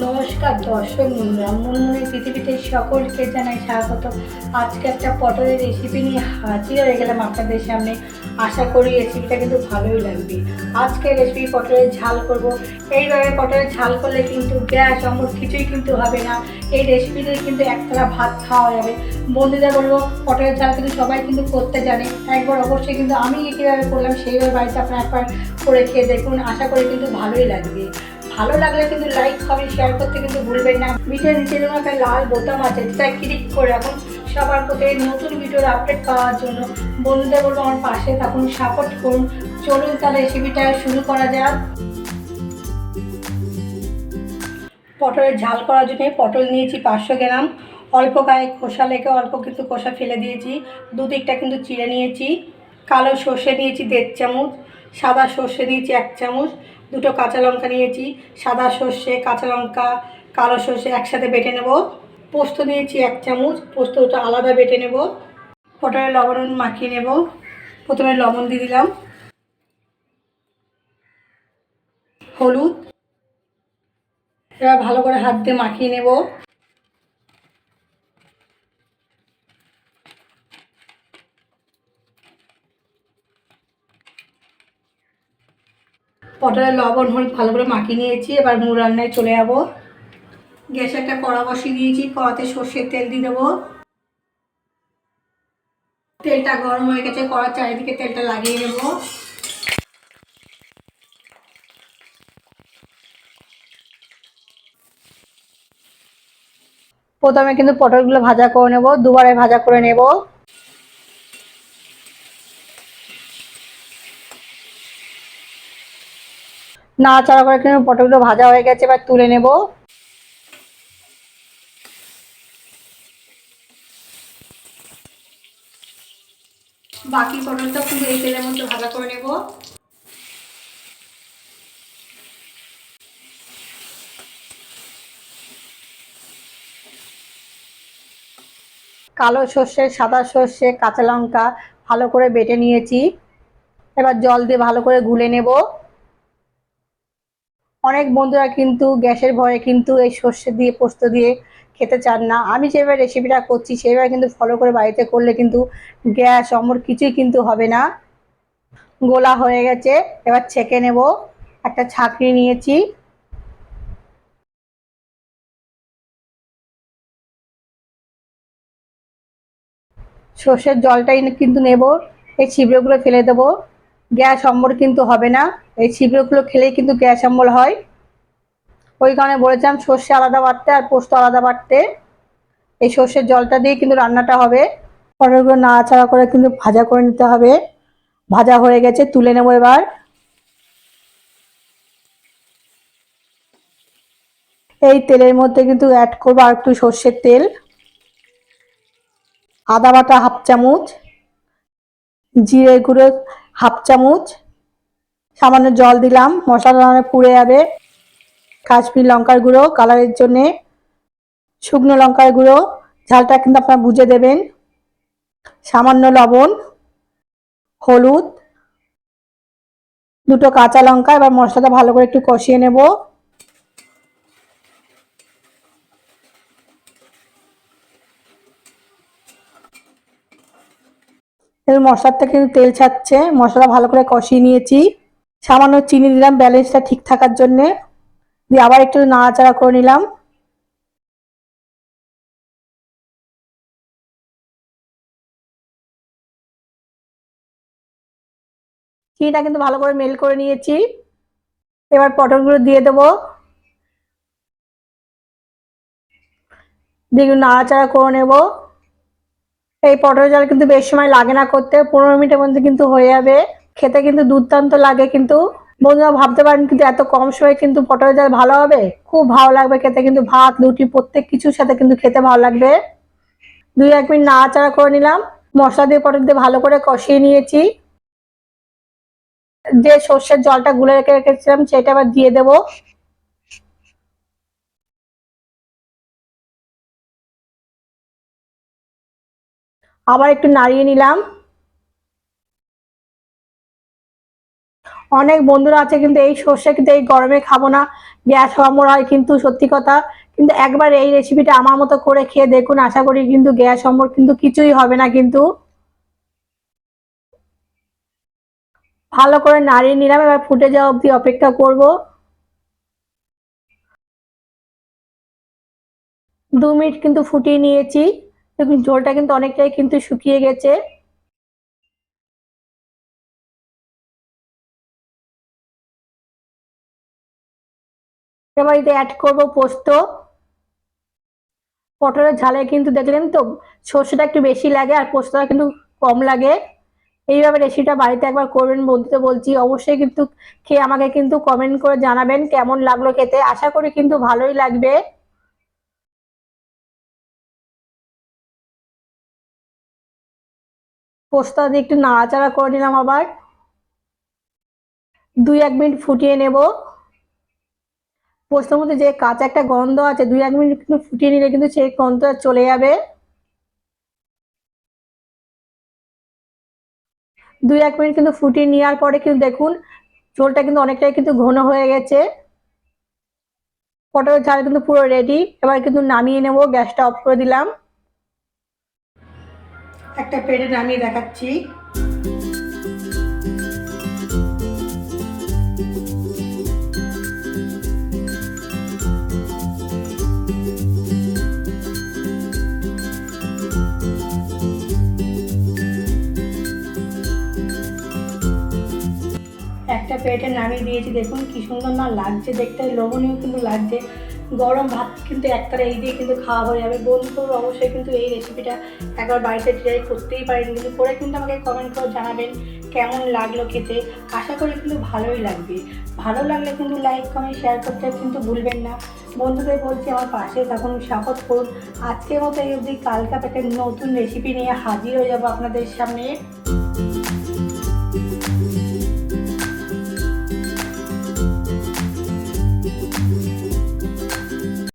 নমস্কার দর্শক বন্ধুরা মুনমুনি পৃথিবীতে সকলকে জানাই স্বাগত। আজকে একটা পটলের রেসিপি নিয়ে হাজির হয়ে গেলাম আপনাদের সামনে। আশা করি রেসিপিটা কিন্তু ভালোই লাগবে। আজকে রেসিপি পটলের ঝাল করব। এইভাবে পটলের ঝাল করলে কিন্তু গ্যাস অমর কিছুই কিন্তু হবে না। এই রেসিপি দিয়ে কিন্তু একতলা ভাত খাওয়া যাবে। বন্ধুদের বলব, পটলের ঝাল কিন্তু সবাই কিন্তু করতে জানে। একবার অবশ্যই কিন্তু আমি কীভাবে করলাম সেইভাবে বাড়িতে আপনারা একবার করে খেয়ে দেখুন। আশা করি কিন্তু ভালোই লাগবে। ভালো লাগলে কিন্তু লাইক কমেন্ট শেয়ার করতে কিন্তু ভুলবেন না। ভিডিওর নিচে যেমন একটা লাল বোতাম আছে, যেটা ক্লিক করে রাখুন সবার প্রতি নতুন ভিডিওর আপডেট পাওয়ার জন্য বন্ধুদের বলব আমার পাশে থাকুন সাপোর্ট করুন। চলুন তাহলে রেসিপিটা শুরু করা যাক। পটলের ঝাল করার জন্য পটল নিয়েছি পাঁচশো গ্রাম। অল্প গায়ে খোসা লেগে অল্প কিন্তু খোসা ফেলে দিয়েছি। দুদিকটা কিন্তু চিড়ে নিয়েছি। কালো সর্ষে নিয়েছি দেড় চামচ, সাদা সর্ষে দিয়েছি এক চামচ দুটো কাঁচা লঙ্কা নিয়েছি, সাদা সর্ষে, কাঁচা লঙ্কা, কালো সর্ষে একসাথে বেটে নেব। পোস্ত নিয়েছি এক চামচ, পোস্তটা আলাদা বেটে নেব। পটলে লবণ মাখিয়ে নেব। প্রথমে লবণ দিয়ে দিলাম। হলুদ। এবার ভালো করে হাত দিয়ে মাখিয়ে নেব। পটলের লবণ হলুদ ভালো করে মাখিয়ে নিয়েছি, এবার মুগ রান্নায় চলে যাব। গ্যাসে একটা কড়া বসিয়ে দিয়েছি, কড়াতে সর্ষের তেল দিয়ে দেবো। তেলটা গরম হয়ে গেছে, কড়ার চারিদিকে তেলটা লাগিয়ে নেব। প্রথমে কিন্তু পটলগুলো ভাজা করে নেব, দুবারে ভাজা করে নেব। নাড়াচাড়া করে কিন্তু পটলগুলো ভাজা হয়ে গেছে এবার তুলে নেব। বাকি পটলটা কিন্তু এই তেলের মধ্যে ভাজা করে নেব। কালো সর্ষে সাদা সর্ষে কাঁচা লঙ্কা ভালো করে বেটে নিয়েছি। এবার জল দিয়ে ভালো করে গুলে নেব। অনেক বন্ধুরা কিন্তু গ্যাসের ভয়ে কিন্তু এই সর্ষে দিয়ে, পোস্ত দিয়ে খেতে চান না। আমি যেভাবে রেসিপিটা করছি সেইভাবে কিন্তু ফলো করে বাড়িতে করলে কিন্তু গ্যাস, অমর কিছুই কিন্তু হবে না। গোলা হয়ে গেছে, এবার ছেঁকে নেব। একটা ছাঁকনি নিয়েছি। সর্ষের জলটাই কিন্তু নেব, এই ছিবড়েগুলো ফেলে দেবো। গ্যাস অম্বল কিন্তু হবে না। এই ছিবড়েগুলো খেলেই কিন্তু গ্যাস অম্বল হয়। ওই কারণে বলেছিলাম সর্ষে আলাদা বাটতে আর পোস্ত আলাদা বাটতে এই সর্ষের জলটা দিয়ে কিন্তু রান্নাটা হবে। পটলগুলো নাড়াচাড়া করে কিন্তু ভাজা করে নিতে হবে। ভাজা হয়ে গেছে, তুলে নেব এবার। এই তেলের মধ্যে কিন্তু অ্যাড করব আর একটু সর্ষের তেল। আদা বাটা হাফ চামচ, জিরে গুঁড়ো হাফ চামচ সামান্য জল দিলাম, মশলা পুড়ে যাবে। কাশ্মীর লঙ্কার গুঁড়ো, কালারের জন্যে শুকনো লঙ্কার গুঁড়ো, ঝালটা কিন্তু আপনারা বুঝে দেবেন। সামান্য লবণ, হলুদ, দুটো কাঁচা লঙ্কা, এবার মশলাটা ভালো করে একটু কষিয়ে নেব। মশলার থেকে তেল ছাড়ছে মশলা ভালো করে কষিয়ে নিয়েছি। সামান্য চিনি দিলাম ব্যালেন্সটা ঠিক থাকার জন্যে। দিয়ে আবার একটু নাড়াচাড়া করে নিলাম। চিনিটা কিন্তু ভালো করে মেল করে নিয়েছি। এবার পটলগুলো দিয়ে দেবো। দিয়ে নাড়াচাড়া করে নেব। এই পটল জাল কিন্তু বেশ সময় লাগে না করতে, পনেরো মিনিটের মধ্যে কিন্তু হয়ে যাবে। খেতে কিন্তু দুর্দান্ত লাগে কিন্তু। বন্ধুরা ভাবতে পারেন কিন্তু এত কম সময়ে কিন্তু পটলের জাল ভালো হবে? খুব ভালো লাগবে খেতে কিন্তু ভাত, রুটি, প্রত্যেক কিছুর সাথে কিন্তু খেতে ভালো লাগবে। দুই, এক মিনিট নাড়াচাড়া করে নিলাম। মশলা দিয়ে পটল দিয়ে ভালো করে কষিয়ে নিয়েছি। যে সর্ষের জলটা গুলে রেখে রেখেছিলাম সেটা আবার দিয়ে দেব। আবার একটু নাড়িয়ে নিলাম। অনেক বন্ধুরা আছে কিন্তু এই সর্ষে কিন্তু এই গরমে খাব না। গ্যাস অমর হয় কিন্তু সত্যি কথা। কিন্তু একবার এই রেসিপিটা আমার মতো করে খেয়ে দেখুন, আশা করি কিন্তু গ্যাস অমর কিন্তু কিছুই হবে না কিন্তু। ভালো করে নাড়িয়ে নিলাম, এবার ফুটে যাওয়া অবধি অপেক্ষা করব। দু মিনিট কিন্তু ফুটিয়ে নিয়েছি। দেখুন, ঝোলটা কিন্তু অনেকটাই কিন্তু শুকিয়ে গেছে। এবার এতে অ্যাড করব পোস্ত। পটলের ঝালে কিন্তু দেখলেন তো, সর্ষেটা একটু বেশি লাগে আর পোস্তটা কিন্তু কম লাগে। এইভাবে রেসিপিটা বাড়িতে একবার করবেন বলতে বলছি। অবশ্যই কিন্তু খেয়ে আমাকে কিন্তু কমেন্ট করে জানাবেন কেমন লাগল খেতে। আশা করি কিন্তু ভালোই লাগবে। পোস্তা দিয়ে একটু নাড়াচাড়া করে নিলাম আবার। দুই এক মিনিট ফুটিয়ে নেব। পোস্তের মধ্যে যে কাঁচা একটা গন্ধ আছে, দুই, এক মিনিট কিন্তু ফুটিয়ে নিলে কিন্তু সেই গন্ধটা চলে যাবে। দুই, এক মিনিট কিন্তু ফুটিয়ে নেওয়ার পরে কিন্তু দেখুন, ঝোলটা কিন্তু অনেকটাই কিন্তু ঘন হয়ে গেছে। পটলের ঝাল কিন্তু পুরো রেডি এবার কিন্তু নামিয়ে নেব, গ্যাসটা অফ করে দিলাম। একটা পেটে নামিয়ে দেখাচ্ছি। প্লেটে নামিয়ে দিয়েছি। দেখুন কি সুন্দর না লাগছে দেখতে, লোভনীয় কিন্তু লাগছে। গরম ভাত কিন্তু একতারা এই দিয়ে কিন্তু খাওয়া হয়ে যাবে। বন্ধুরা অবশ্যই কিন্তু এই রেসিপিটা একবার বাড়িতে ট্রাই করতেই পারেন। কিন্তু করে কিন্তু আমাকে কমেন্ট করে জানাবেন কেমন লাগল খেতে। আশা করি কিন্তু ভালোই লাগবে। ভালো লাগলে কিন্তু লাইক কমেন্ট শেয়ার করতে কিন্তু ভুলবেন না। বন্ধুদের বলছি আমার পাশে তখন সাপোর্ট করুন। আজকের মতো এই অবধি। কালকা একটা নতুন রেসিপি নিয়ে হাজির হয়ে যাব আপনাদের সামনে।